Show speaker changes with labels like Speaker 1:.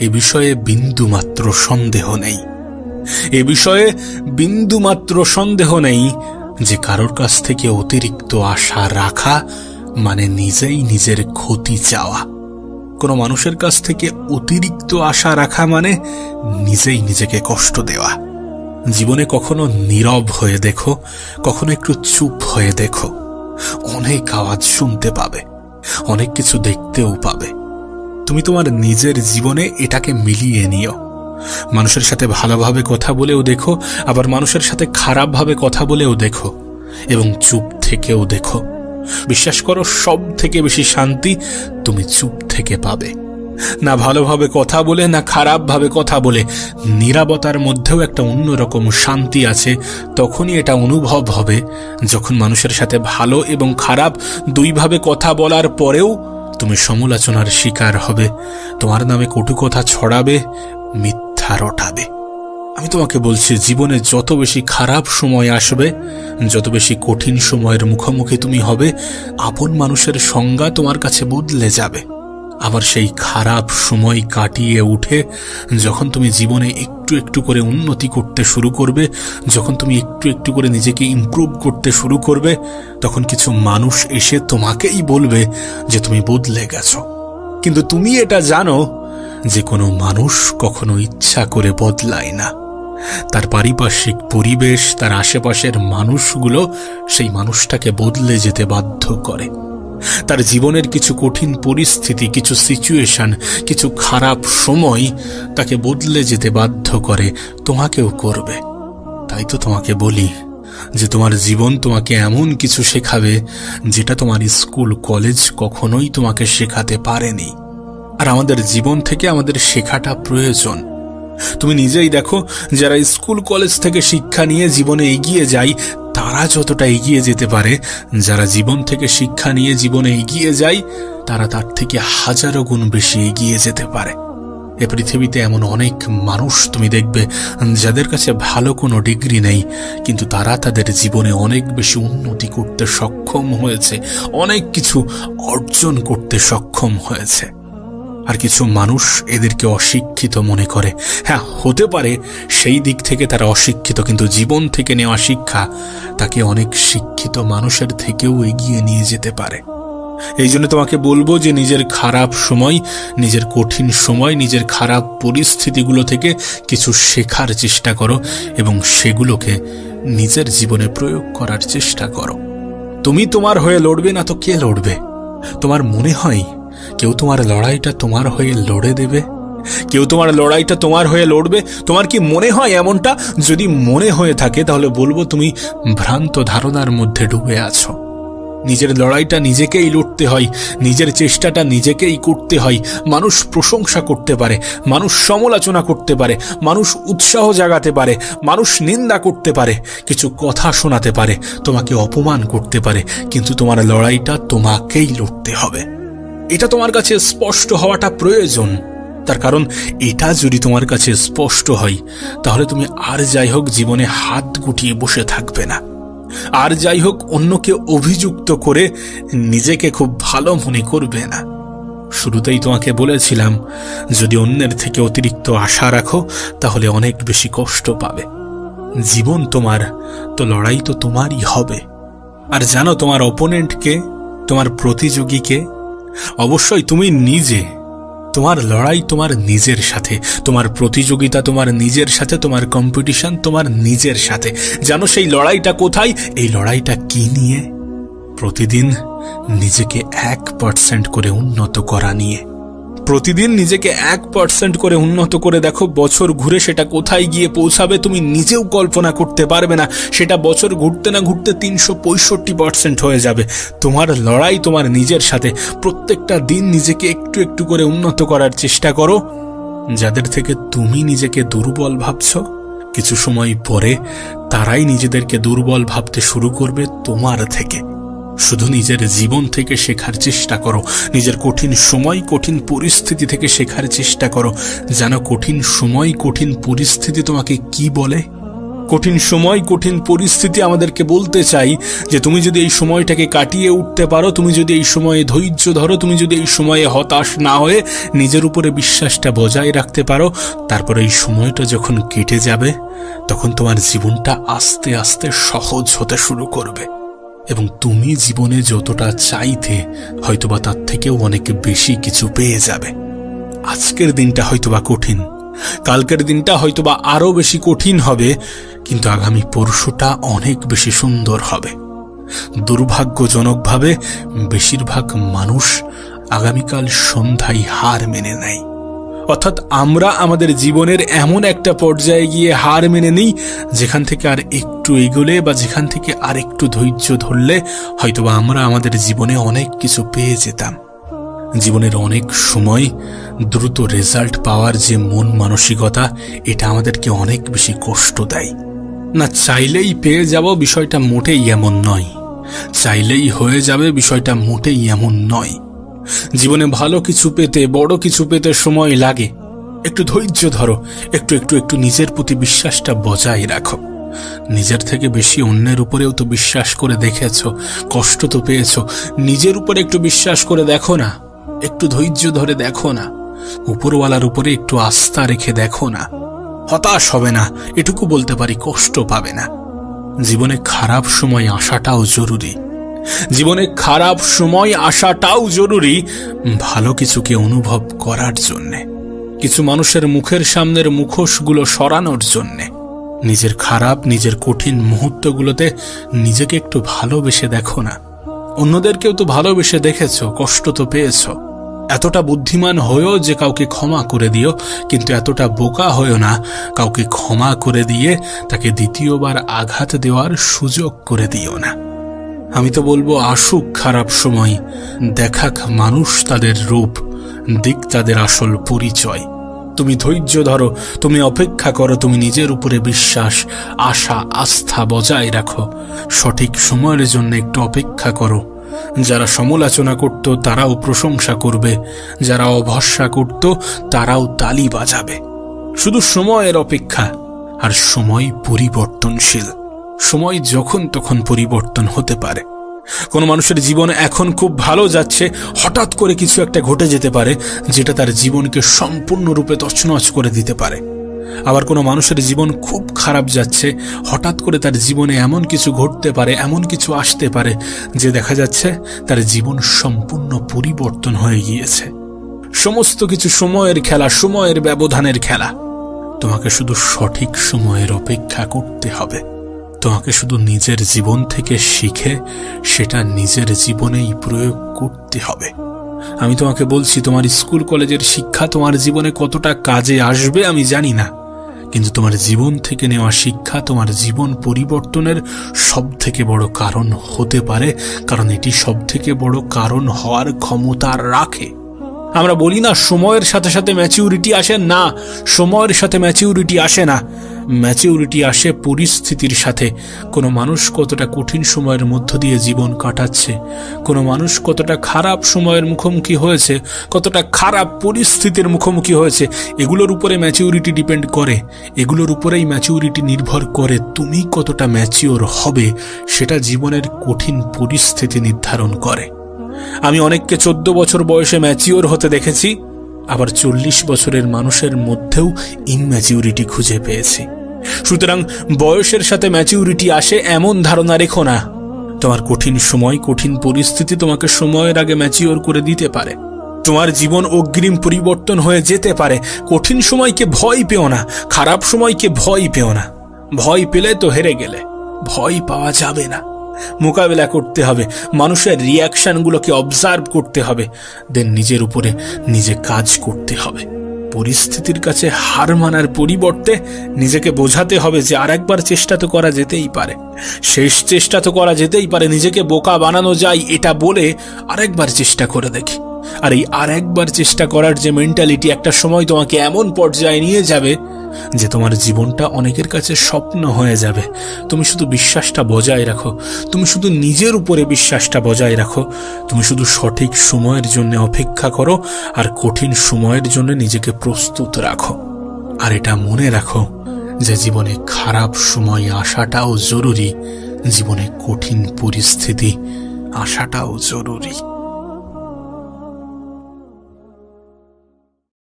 Speaker 1: এ বিষয়ে বিন্দুমাত্র সন্দেহ নেই। এ বিষয়ে বিন্দুমাত্র সন্দেহ নেই যে কারোর কাছ থেকে অতিরিক্ত আশা রাখা মানে নিজেই নিজের ক্ষতি চাওয়া। কোনো মানুষের কাছ থেকে অতিরিক্ত আশা রাখা মানে নিজেই নিজেকে কষ্ট দেওয়া। জীবনে কখনো নীরব হয়ে দেখো, কখনো একটু চুপ হয়ে দেখো। অনেক আওয়াজ শুনতে পাবে, অনেক কিছু দেখতেও পাবে। তুমি তোমার নিজের জীবনে এটাকে মিলিয়ে নিও। মানুষের সাথে ভালোভাবে কথা বলেও দেখো, আবার মানুষের সাথে খারাপভাবে কথা বলেও দেখো এবং চুপ থেকেও দেখো। বিশ্বাস করো সব থেকে বেশি শান্তি তুমি চুপ থেকে পাবে। না ভালোভাবে কথা বলে, না খারাপভাবে কথা বলে, নিরাপত্তার মধ্যেও একটা অন্যরকম শান্তি আছে, তখনই এটা অনুভব হবে যখন মানুষের সাথে ভালো এবং খারাপ দুইভাবে কথা বলার পরেও তুমি সমালোচনার শিকার হবে। তোমার নামে কটু কথা ছড়াবে, মিথ্যা রটাবে। আমি তোমাকে বলছি, জীবনে যত বেশি খারাপ সময় আসবে, যত বেশি কঠিন সময়ের মুখোমুখি তুমি হবে, আপন মানুষের সংজ্ঞা তোমার কাছে বদলে যাবে। আবার সেই খারাপ সময় কাটিয়ে উঠে যখন তুমি জীবনে একটু একটু করে উন্নতি করতে শুরু করবে, যখন তুমি একটু একটু করে নিজেকে ইমপ্রুভ করতে শুরু করবে, তখন কিছু মানুষ এসে তোমাকেই বলবে যে তুমি বদলে গেছো। কিন্তু তুমি এটা জানো যে কোনো মানুষ কখনো ইচ্ছা করে বদলায় না। তার পারিপার্শ্বিক পরিবেশ, তার আশেপাশের মানুষগুলো সেই মানুষটাকে বদলে যেতে বাধ্য করে। তার জীবনের কিছু কঠিন পরিস্থিতি, কিছু সিচুয়েশন কিছু খারাপ সময় তাকে বদলে যেতে বাধ্য করে, তোমাকেও করবে। তাই তো তোমাকে বলি যে তোমার জীবন তোমাকে এমন কিছু শেখাবে যেটা তোমার স্কুল, কলেজ কখনোই তোমাকে শেখাতে পারেনি। আর আমাদের জীবন থেকে আমাদের শেখাটা প্রয়োজন। তুমি নিজেই দেখো, যারা স্কুল, কলেজ থেকে শিক্ষা নিয়ে জীবনে এগিয়ে যায়, তারা যতটা এগিয়ে যেতে পারে। যারা জীবন থেকে শিক্ষা নিয়ে জীবনে এগিয়ে যায়, তারা তার থেকে হাজারো গুণ বেশি এগিয়ে যেতে পারে। এ পৃথিবীতে এমন অনেক মানুষ তুমি দেখবে, যাদের কাছে ভালো কোনো ডিগ্রি নেই, কিন্তু তারা তাদের জীবনে অনেক বেশি উন্নতি করতে সক্ষম হয়েছে, অনেক কিছু অর্জন করতে সক্ষম হয়েছে। আর কিছু মানুষ এদেরকে অশিক্ষিত মনে করে। হ্যাঁ হতে পারে সেই দিক থেকে তারা অশিক্ষিত, কিন্তু জীবন থেকে নেওয়া শিক্ষা তাকে অনেক শিক্ষিত মানুষের থেকেও এগিয়ে নিয়ে যেতে পারে। এই জন্য তোমাকে বলব যে নিজের খারাপ সময়, নিজের কঠিন সময়, নিজের খারাপ পরিস্থিতিগুলো থেকে কিছু শেখার চেষ্টা করো এবং সেগুলোকে নিজের জীবনে প্রয়োগ করার চেষ্টা করো। তুমি তোমার হয়ে লড়বে না তো কে লড়বে? তোমার মনে হয় কেউ তোমার লড়াইটা তোমার হয়ে লড়ে দেবে? কেউ তোমার লড়াইটা তোমার হয়ে লড়বে? তোমার কি মনে হয় এমনটা? যদি মনে হয়ে থাকে, তাহলে বলব তুমি ভ্রান্ত ধারণার মধ্যে ডুবে আছো। নিজের লড়াইটা নিজেকেই লড়তে হয়, নিজের চেষ্টাটা নিজেকেই করতে হয়। মানুষ প্রশংসা করতে পারে, মানুষ সমালোচনা করতে পারে, মানুষ উৎসাহ জাগাতে পারে, মানুষ নিন্দা করতে পারে, কিছু কথা শোনাতে পারে, তোমাকে অপমান করতে পারে, কিন্তু তোমার লড়াইটা তোমাকেই লড়তে হবে। এটা তোমার কাছে স্পষ্ট হওয়াটা প্রয়োজন। তার কারণ, এটা যদি তোমার কাছে স্পষ্ট হয়, তাহলে তুমি আর যাই হোক জীবনে হাত গুটিয়ে বসে থাকবে না। আর যাই হোক অন্যকে অভিযুক্ত করে নিজেকে খুব ভালো মনে করবে না। শুরুতেই তোমাকে বলেছিলাম, যদি অন্যের থেকে অতিরিক্ত আশা রাখো, তাহলে অনেক বেশি কষ্ট পাবে। জীবন তোমার, তো লড়াই তো তোমারই হবে। আর জানো তোমার অপোনেন্টকে তোমার প্রতিযোগীকে অবশ্যই তুমি নিজে, তোমার লড়াই তোমার নিজের সাথে, তোমার প্রতিযোগিতা তোমার নিজের সাথে, তোমার কম্পিটিশন তোমার নিজের সাথে। জানো সেই লড়াইটা কোথায়? এই লড়াইটা কি নিয়ে? প্রতিদিন নিজেকে এক পার্সেন্ট করে উন্নত করা নিয়ে। প্রতিদিন নিজেকে এক পার্সেন্ট করে উন্নত করে দেখো, বছর ঘুরে সেটা কোথায় গিয়ে পৌঁছাবে তুমি নিজেও কল্পনা করতে পারবে না। সেটা বছর ঘুরতে না ঘুরতে তিনশো পঁয়ষট্টি পার্সেন্ট হয়ে যাবে। তোমার লড়াই তোমার নিজের সাথে। প্রত্যেকটা দিন নিজেকে একটু একটু করে উন্নত করার চেষ্টা করো। যাদের থেকে তুমি নিজেকে দুর্বল ভাবছ, কিছু সময় পরে তারাই নিজেদেরকে দুর্বল ভাবতে শুরু করবে তোমার থেকে। শুধু নিজের জীবন থেকে শেখার চেষ্টা করো। নিজের কঠিন সময়, কঠিন পরিস্থিতি থেকে শেখার চেষ্টা করো। যেন কঠিন সময়, কঠিন পরিস্থিতি তোমাকে কি বলে? কঠিন সময়, কঠিন পরিস্থিতি আমাদেরকে বলতে চাই যে তুমি যদি এই সময়টাকে কাটিয়ে উঠতে পারো, তুমি যদি এই সময়ে ধৈর্য ধরো, তুমি যদি এই সময়ে হতাশ না হয়ে নিজের উপরে বিশ্বাসটা বজায় রাখতে পারো, তারপরে এই সময়টা যখন কেটে যাবে, তখন তোমার জীবনটা আস্তে আস্তে সহজ হতে শুরু করবে। এবং তুমি জীবনে যতটা চাইতে, হয়তোবা তার থেকেও অনেক বেশি কিছু পেয়ে যাবে। আজকের দিনটা হয়তোবা কঠিন। কালকের দিনটা হয়তোবা আরও বেশি কঠিন হবে, কিন্তু আগামী পরশুটা অনেক বেশি সুন্দর হবে। দুর্ভাগ্যজনকভাবে, বেশিরভাগ মানুষ আগামীকাল সন্ধ্যায় হার মেনে নেয়। অর্থাৎ আমরা আমাদের জীবনের এমন একটা পর্যায়ে গিয়ে হার মেনে নিই, যেখান থেকে আর একটু এগোলে বা যেখান থেকে আর একটু ধৈর্য ধরলে হয়তোবা আমরা আমাদের জীবনে অনেক কিছু পেয়ে যেতাম। জীবনের অনেক সময় দ্রুত রেজাল্ট পাওয়ার যে মন মানসিকতা, এটা আমাদেরকে অনেক বেশি কষ্ট দেয়। না চাইলেই পেয়ে যাব বিষয়টা মোটেই এমন নয়। চাইলেই হয়ে যাবে বিষয়টা মোটেই এমন নয়। জীবনে ভালো কিছু পেতে, বড় কিছু পেতে সময় লাগে। একটু ধৈর্য ধরো, একটু একটু একটু নিজের প্রতি বিশ্বাসটা বজায় রাখো। নিজের থেকে বেশি অন্যের উপরেও তো বিশ্বাস করে দেখেছ, কষ্ট তো পেয়েছ। নিজের উপরে একটু বিশ্বাস করে দেখো না, একটু ধৈর্য ধরে দেখো না। উপরওয়ালার উপরে একটু আস্থা রেখে দেখো না। হতাশ হবে না, এটুকু বলতে পারি কষ্ট পাবে না। জীবনে খারাপ সময় আসাটাও জরুরি। জীবনে খারাপ সময় আসাটাও জরুরি ভালো কিছুকে অনুভব করার জন্যে। কিছু মানুষের মুখের সামনের মুখোশগুলো সরানোর জন্যে। নিজের খারাপ, নিজের কঠিন মুহূর্তগুলোতে নিজেকে একটু ভালোবেসে দেখো না। অন্যদেরকেও তো ভালোবেসে দেখেছ, কষ্ট তো পেয়েছ। এতটা বুদ্ধিমান হয়েও যে কাউকে ক্ষমা করে দিও, কিন্তু এতটা বোকা হয়েও না, কাউকে ক্ষমা করে দিয়ে তাকে দ্বিতীয়বার আঘাত দেওয়ার সুযোগ করে দিও না। আমি তো বলব আসুক খারাপ সময়, দেখাক মানুষ তাদের রূপ, দিক তাদের আসল পরিচয়। তুমি ধৈর্য ধরো, তুমি অপেক্ষা করো, তুমি নিজের উপরে বিশ্বাস, আশা, আস্থা বজায় রাখো। সঠিক সময়ের জন্য একটু অপেক্ষা করো। যারা সমালোচনা করত, তারাও প্রশংসা করবে। যারা অভরসা করত, তারাও তালি বাজাবে। শুধু সময়ের অপেক্ষা, আর সময় পরিবর্তনশীল। সময় যখন তখন পরিবর্তন হতে পারে। কোনো মানুষের জীবন এখন খুব ভালো যাচ্ছে, হঠাৎ করে কিছু একটা ঘটে যেতে পারে, যেটা তার জীবনকে সম্পূর্ণরূপে তছনছ করে দিতে পারে। আবার কোনো মানুষের জীবন খুব খারাপ যাচ্ছে, হঠাৎ করে তার জীবনে এমন কিছু ঘটতে পারে, এমন কিছু আসতে পারে, যে দেখা যাচ্ছে তার জীবন সম্পূর্ণ পরিবর্তন হয়ে গিয়েছে। সমস্ত কিছু সময়ের খেলা, সময়ের ব্যবধানের খেলা। তোমাকে শুধু সঠিক সময়ের অপেক্ষা করতে হবে। তোমাকে শুধু নিজের জীবন থেকে শিখে সেটা নিজের জীবনেই প্রয়োগ করতে হবে। আমি তোমাকে বলছি, তোমার স্কুল, কলেজের শিক্ষা তোমার জীবনে কতটা কাজে আসবে আমি জানি না। কিন্তু তোমার জীবন থেকে নেওয়া শিক্ষা তোমার জীবন পরিবর্তনের সব থেকে বড় কারণ হতে পারে, কারণ এটি সব থেকে বড় কারণ হওয়ার ক্ষমতা রাখে। আমরা বলি না সময়ের সাথে সাথে ম্যাচিউরিটি আসে, না, সময়ের সাথে ম্যাচিউরিটি আসে না। ম্যাচিউরিটি আসে পরিস্থিতির সাথে। কোনো মানুষ কতটা কঠিন সময়ের মধ্য দিয়ে জীবন কাটাচ্ছে? কোনো মানুষ কতটা খারাপ সময়ের মুখোমুখি হয়েছে? কতটা খারাপ পরিস্থিতির মুখোমুখি হয়েছে? এগুলোর উপরে ম্যাচিউরিটি ডিপেন্ড করে। এগুলোর উপরেই ম্যাচিউরিটি নির্ভর করে তুমি কতটা ম্যাচিওর হবে, সেটা জীবনের কঠিন পরিস্থিতি নির্ধারণ করে। আমি অনেককে চোদ্দ বছর বয়সে ম্যাচিওর হতে দেখেছি, আবার চল্লিশ বছরের মানুষের মধ্যেও ইনম্যাচিউরিটি খুঁজে পেয়েছি। সুতরাং বয়সের সাথে ম্যাচিউরিটি আসে এমন ধারণা রেখো না। তোমার কঠিন সময়, কঠিন পরিস্থিতি তোমাকে সময়ের আগে ম্যাচিওর করে দিতে পারে। তোমার জীবন অগ্রিম পরিবর্তন হয়ে যেতে পারে। কঠিন সময়কে ভয় পেও না, খারাপ সময়কে ভয় পেও না। ভয় পেলে তো হেরে গেলে, ভয় পাওয়া যাবে না। মোকাবেলা করতে হবে। মানুষের রিয়াকশনগুলোকে অবজার্ভ করতে হবে। দেন নিজের উপরে নিজে কাজ করতে হবে। পরিস্থিতির কাছে হার মানার পরিবর্তে নিজেকে বোঝাতে হবে যে আরেকবার চেষ্টা তো করা যেতেই পারে। শেষ চেষ্টা তো করা যেতেই পারে। নিজেকে বোকা বানানো যায় এটা বলে আরেকবার চেষ্টা করে দেখি। আর এই আর একবার চেষ্টা করার যে মেন্টালিটি একটা সময় তোমাকে এমন পর্যায়ে নিয়ে যাবে যে তোমার জীবনটা অনেকের কাছে স্বপ্ন হয়ে যাবে। তুমি শুধু বিশ্বাসটা বজায় রাখো। তুমি শুধু নিজের উপরে বিশ্বাসটা বজায় রাখো। তুমি শুধু সঠিক সময়ের জন্য অপেক্ষা করো আর কঠিন সময়ের জন্য নিজেকে প্রস্তুত রাখো। আর এটা মনে রাখো যে জীবনে খারাপ সময় আসাটাও জরুরি। জীবনে কঠিন পরিস্থিতি আসাটাও জরুরি।